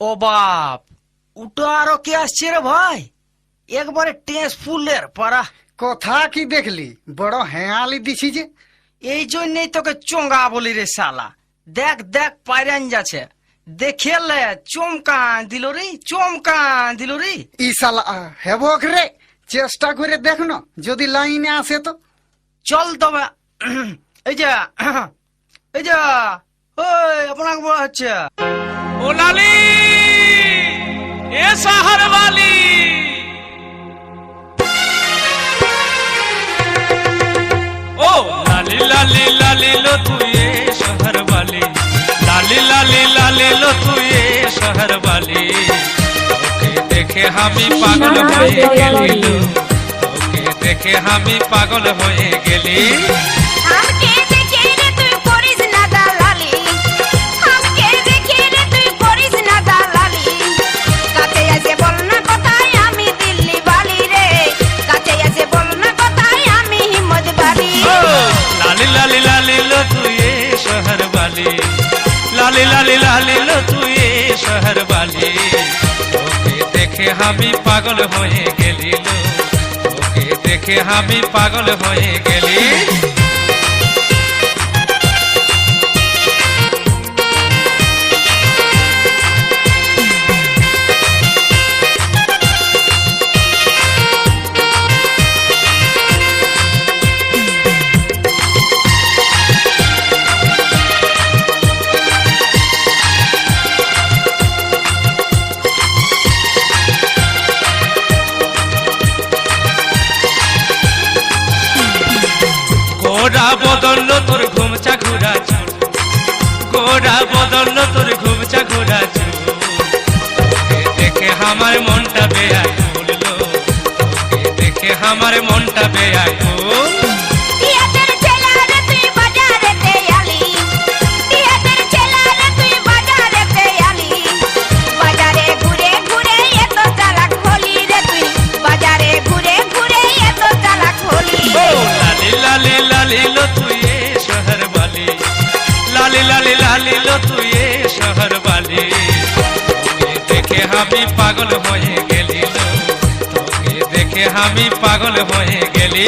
ও বাপ ওটা আরও কে আসছে রে ভাই? একবারে টেস ফুলের পারা কথা কি দেখলি? বড় হেঁয়ালি দিছি যে। এই জন্যই তোকে চোঙ্গা বলি রে শালা। দেখ দেখ পাইরান যাচ্ছে। দেখেলে চমকান দিল রে চমকান দিল রে। ইসালা হেবক রে। চেষ্টা করে দেখ না যদি লাইনে আসে তো। চল তবে। এই যে এই যে ওই আপনাকে বলা হচ্ছে। ও লালি! এ সাহার বালি। ও লালি লালি লালি লো তুই শহর বালি। লালি লালি লালি লো তুই এ শহর বালি। তোকে দেখে আমি পাগল হয়ে গেলি। তোকে দেখে আমি পাগল হয়ে গেলি। শহর বালি লালি লালি লালি লো তুই शहर তোকে দেখে আমি পাগল হয়ে গেলি তোকে দেখে আমি পাগল হয়ে গেলি গোড়া বদল তোর ঘুমচা ঘুরা গোড়া বদল তোর ঘুমচা ঘুরা দেখে আমার মনটা বেয়াই বলল দেখে আমার মনটা বেয়াই লালি লালি লালি লো তুই শহর বালি। দেখে আমি পাগল হয়ে গেলিল তোকে দেখে আমি পাগল হয়ে গেলি।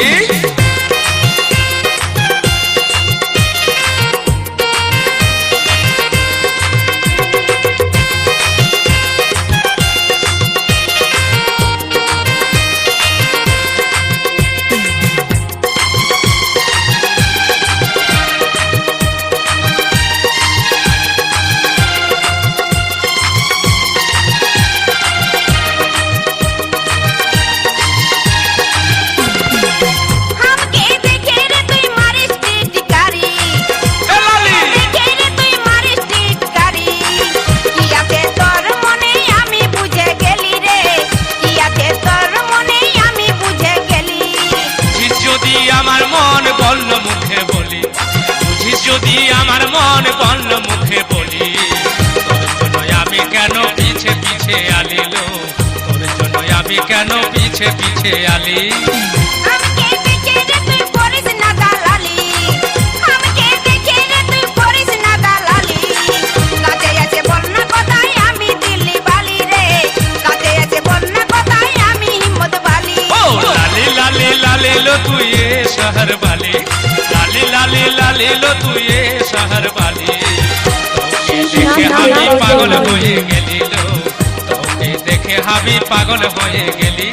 আমার মন বলল মুখে বলি, বুঝিস যদি আমার মন বলল মুখে বলি, তোর জন্য আমি কেন পিছে পিছে আলিল তোর জন্য আমি কেন পিছে পিছে আলি? শহর বালি। লালি লালি লালি লো তুই শহর বালি। দেখে আমি পাগল হয়ে গেলি লো। তোকে দেখে আমি পাগল হয়ে গেলি।